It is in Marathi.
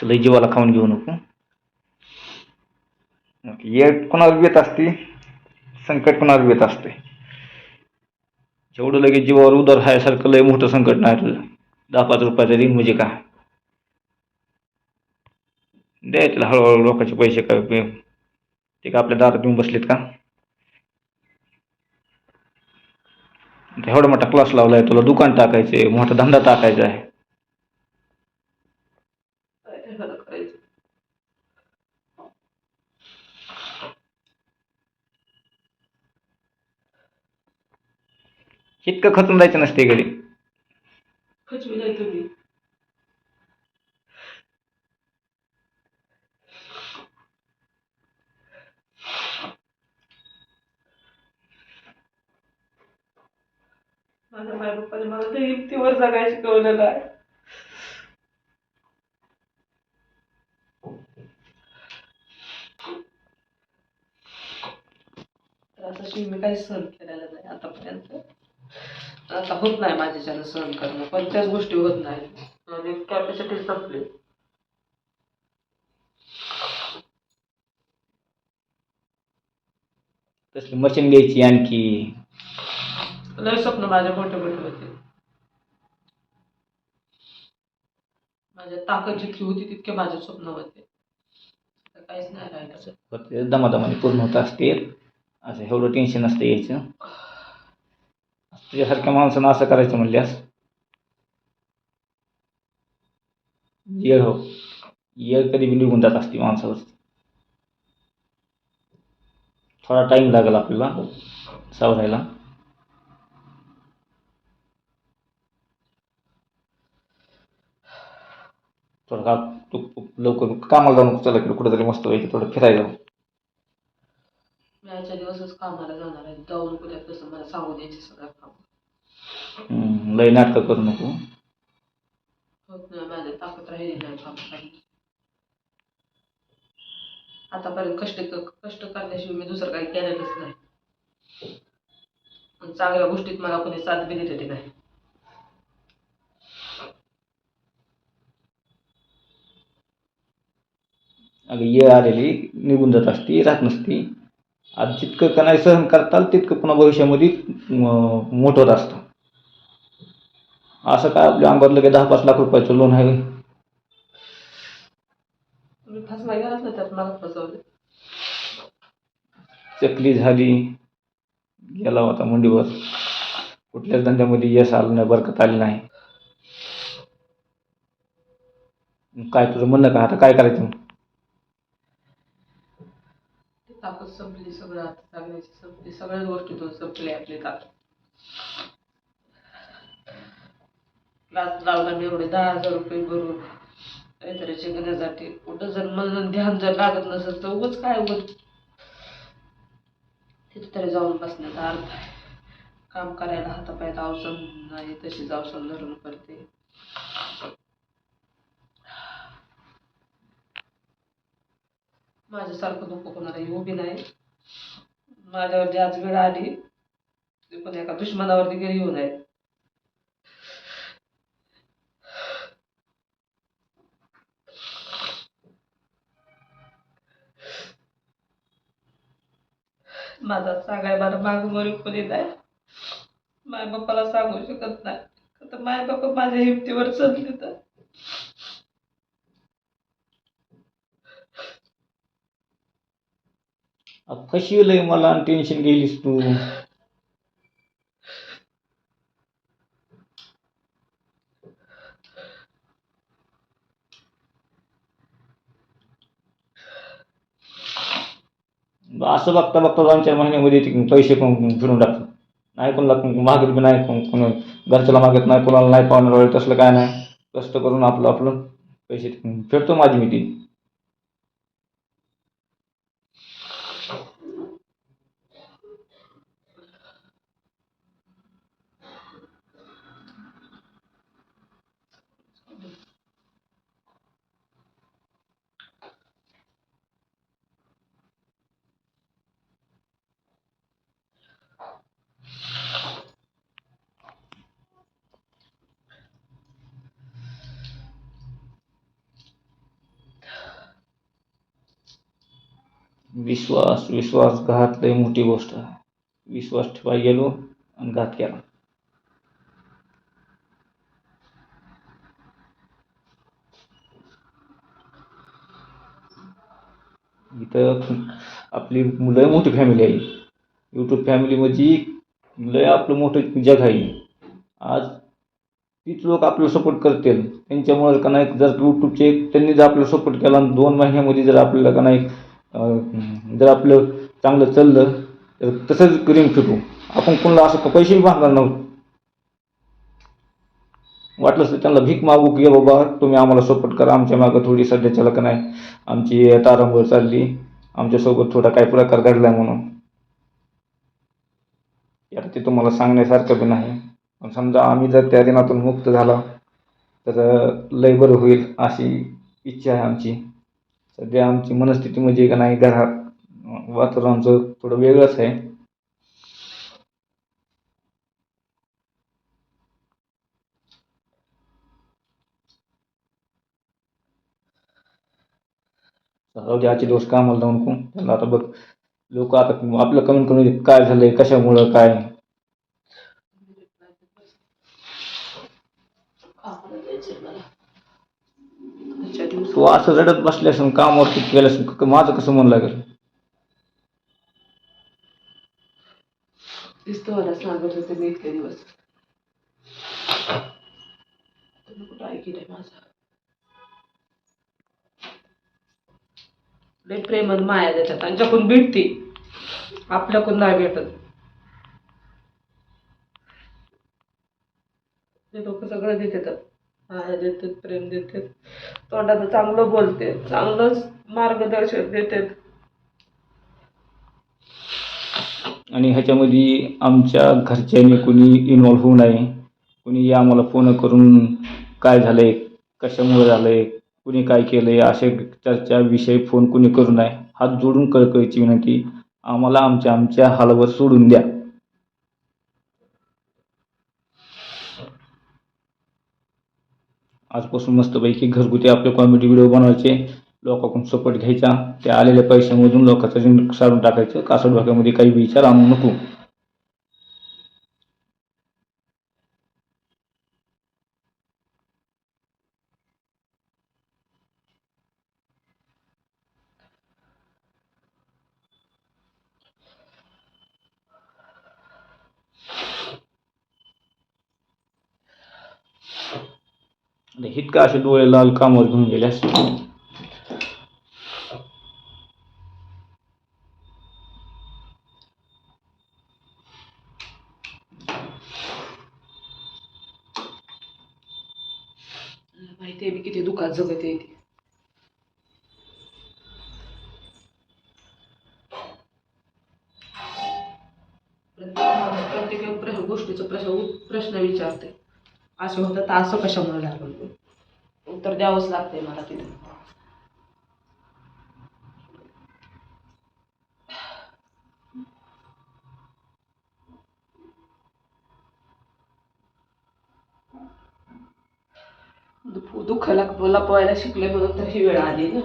असं लय जीवाला खाऊन घेऊ नको. येत कोणाला येत असते? संकट कोणाला येत असते जेवढं लगेच जीवावर उदर हायसारखं लय मोठं संकट नाही तुझं. दहा पाच रुपयाचा रिंग म्हणजे काय द्यायचं हळूहळू लोकांचे पैसे काय ते का आपल्या दारात येऊन बसलेत का? एवढा मोठा क्लास लावलाय तुला दुकान टाकायचंय मोठा धंदा टाकायचा आहे काय त्याला करायचं इतकं खचून जायचं नसते घरी. माझ्या माय बाप्पाने मला ते हिमतीवर जगायला शिकवलेलं आहे. तर असं मी काही सहन केलेलं नाही आतापर्यंत. आता होत नाही माझ्याच्यानं सहन करणं कोणत्याच गोष्टी होत नाही. माझी कॅपॅसिटी संपली. तसली मशीन घ्यायची आणखी. लय स्वप्न माझे मोठे मोठे होते. माझ्या ताकद जितकी होती तितके माझे स्वप्न होते. काहीच नाही राहिलं. दमादमाने पूर्ण होत असते असं एवढं टेन्शन नसतं यायचं. तुझ्यासारख्या माणसानं असं करायचं म्हणल्यास? येळ हो. येळ कधी बी निघून जात असते माणसावर. थोडा टाईम लागेल आपल्याला सावरायला. थोडं का तू लवकर कामाला जाऊन चला की कुठेतरी मस्त पैकी थोडं फिरायला जाऊ मी आजच्या दिवसच कामाला जाणार आहे. जाऊन उद्या कसं मला सांगू द्यायचे सगळं काम. हम्म, लय नाटकं करू नको. होत नाही माझ्या ताकद राहिली नाही काम करायची आतापर्यंत कष्ट कष्ट करण्याशिवाय मी दुसरं काही केलेलंच नाही. आणि चांगल्या गोष्टीत मला कोणी साथ बी दिलेली नाही. अगं ये आलेली निघून जात असती राहत नसती. आज जितकं का नाही सहन करताल तितकं पुन्हा भविष्यामध्ये मोठं होत असतं. असं काय आपल्या अंगावर लगेच दहा पाच लाख रुपयाचं लोन आहे? चकली झाली गेला होता मुंडीवर. कुठल्याच धंद्यामध्ये यश आलं नाही बरकत आली नाही. काय तुझं म्हणणं का आता काय करायचं? ताकद संपली सगळं आता सांगण्याची संपली. सगळ्याच गोष्टीतून संपली आपली ताकद. क्लास लावला मी एवढे दहा हजार रुपये भरून. काहीतरी शिकण्यासाठी कुठं जर मन ध्यान जर लागत नसेल तर उगाच काय उगत तिथे तरी जाऊन बसण्याचा अर्थ आहे. काम करायला हातापायात अवसर नाही तशीच अवसर धरून करते माझ्यासारखं दुःख कोणाला येऊ बी नाही माझ्यावरती आज वेळ आली ती पण एका दुश्मनावरती गेली येऊ नये माझा सांगाय मला माग मरू कोणी नाही माय बाप्पाला सांगू शकत नाही. तर माय बाप्पा माझ्या हिमतीवर चढले तर फसविलंय मला आणि टेन्शन गेलीस तू? असं बघता बघता दोन चार महिन्यामध्ये ते पैसे फिरून टाकतो नाही कोणाला मागत बी नाही कोण कोण घरच्याला मागत नाही कोणाला नाही पाहुणार तसलं काय नाही. कष्ट करून आपलं आपलं पैसे फिरतो माझी मी ती विश्वास विश्वासघात लई मोठी गोष्ट आहे. विश्वास ठेवाय गेलो आणि घात केला. इथं आपली लय मोठी फॅमिली आहे. यूट्यूब फॅमिलीमध्ये लय आपलं मोठं जग आहे. आज तीच लोक आपल्याला सपोर्ट करतील. त्यांच्यामुळे का नाही जर यूट्यूबचे त्यांनी जर आपल्याला सपोर्ट केला आणि दोन महिन्यामध्ये जर आपल्याला का नाही जर आपलं चांगलं चाललं तर तसंच करीन फिटू आपण कोणाला असं पैसेही मागणार नव्हतं. वाटलंच तर त्यांना भीक मागू की बाबा तुम्ही आम्हाला सपोर्ट करा. आमच्या मागं थोडी सध्याच्याला का नाही. आमची तारांबळ चालली. आमच्यासोबत थोडा काही प्रकार घडला म्हणून. यात ते तुम्हाला सांगण्यासारखं बी नाही. पण समजा आम्ही जर त्या दिनातून मुक्त झाला तर लय बरं होईल अशी इच्छा आहे आमची. सध्या आमची मनस्थिती म्हणजे का नाही घरात वातावरणाचं थोडं वेगळंच आहे. जाऊ दे आजचे दिवस कामाला जाऊ नको त्यांना आता बघ लोक आता आपलं कमेंट करून काय झालंय कशामुळं काय कामाला जायचंय मला आजच्या दिवसात तू असं रडत बसल्यास कामावरती केलं असून माझं कसं मन लागेल? मला सांगत होते मी इतके दिवस. तुम्ही कुठं ऐकलंय माझं? लय प्रेम माया देतात. त्यांच्याकडून भेटते. आपल्याकडून नाही भेटत. ते लोक सगळं देतात. माया देतात प्रेम देतात. तोंडानं चांगलं बोलते चांगलंच मार्गदर्शन देतात. आणि ह्याच्यामध्ये आमच्या घरच्यांनी कुणी इन्वॉल्व्ह होऊ नये. कुणी आम्हाला फोन करून काय झालंय कशामुळे झालंय कुणी काय केलंय असे चर्चा विषय फोन कुणी करू नये. हात जोडून कळकळीची विनंती आम्हाला आमच्या आमच्या हालावर सोडून द्या. आजपासून मस्तपैकी घरगुती आपले कॉमेडी व्हिडिओ बनवायचे. लोकांकडून सपोर्ट घ्यायचा. त्या आलेल्या पैशामधून लोकांचं जिंक सारून टाकायचं. कासड भागामध्ये काही विचार आणू नको. आणि हितका असे डोळे लाल कामावर घेऊन गेले असते. माहिती आहे मी किती दुःखात जगत आहे ते. प्रत्येक प्रत्येक प्र- गोष्टीचा प्रश्न प्रश्न विचारते असं होतं तर असं कशामुळे झालं? उत्तर द्यावंच लागते मला तिथे. दुःख दुःख लपवायला शिकले म्हणून तर ही वेळ आली ना.